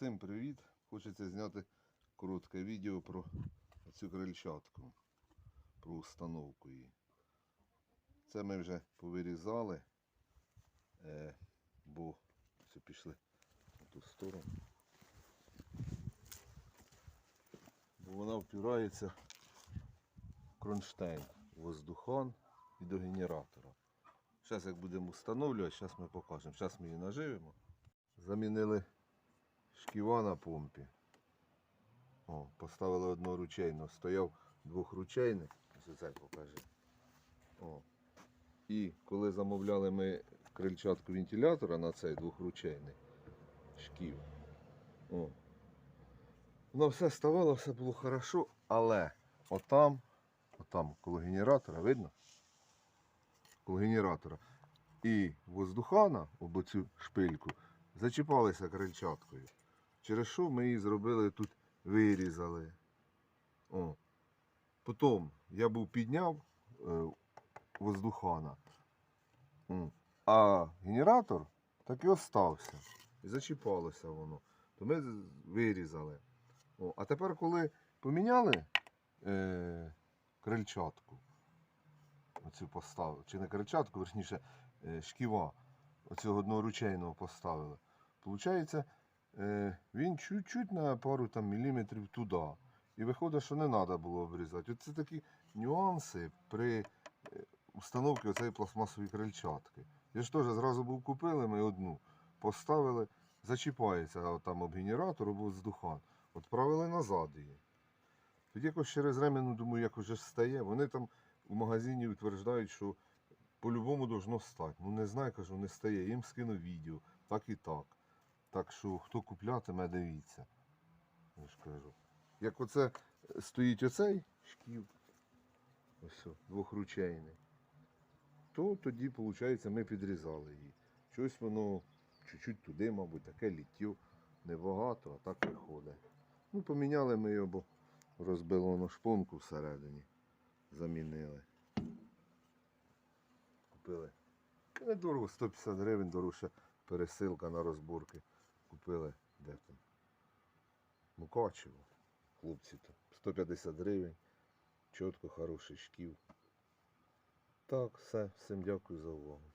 Всім привіт! Хочеться зняти коротке відео про цю крильчатку, про установку її. Це ми вже повирізали, е, бо все пішли на ту сторону. Бо вона впирається в кронштейн, в воздухон і до генератора. Зараз як будемо встановлювати, зараз ми покажемо. Зараз ми її наживемо. Замінили шківа на помпі. О, поставили одноручейну. Стояв двохручейник. Ось це покажи. О. І коли замовляли ми крильчатку вентилятора на цей двохручейний шків. О. Воно все ставало, все було хорошо, але отам, отам, коло генератора, видно? Коло генератора. І воздухана, об цю шпильку, зачіпалися крильчаткою. Через що ми її зробили тут, вирізали. О. Потім я був підняв е, воздухана, М. а генератор так і остався. І зачіпалося воно. То ми вирізали. О, а тепер, коли поміняли е, крильчатку, оцю поставили, чи не крильчатку, верніше, е, шківа, оцього одноручейного поставили. Е, він чуть-чуть на пару там міліметрів туди. І виходить, що не треба було обрізати. Оце такі нюанси при е, установці оцеї пластмасової крильчатки. Я ж теж зразу був купили, ми одну поставили, зачіпається там об генератор, або воздухан. Відправили назад її. Тоді якось через ремenu, думаю, як уже стає. Вони там у магазині утверждають, що по-любому должно стати. Ну не знаю, кажу, не стає. Їм скину відео, так і так. Так що хто куплятиме, дивіться. Я ж кажу. Як оце стоїть оцей шків, ось двохручейний, то тоді, виходить, ми підрізали її. Щось воно чуть-чуть туди, мабуть, таке літтю небагато, а так виходить. Ну, поміняли ми його, бо розбило воно шпонку всередині. Замінили. Купили. Недорого, 150 гривень дорожча пересилка на розборки. Купили де там? Мукачево. Хлопці то. 150 гривень. Чітко, хороший шків. Так, все. Всім дякую за увагу.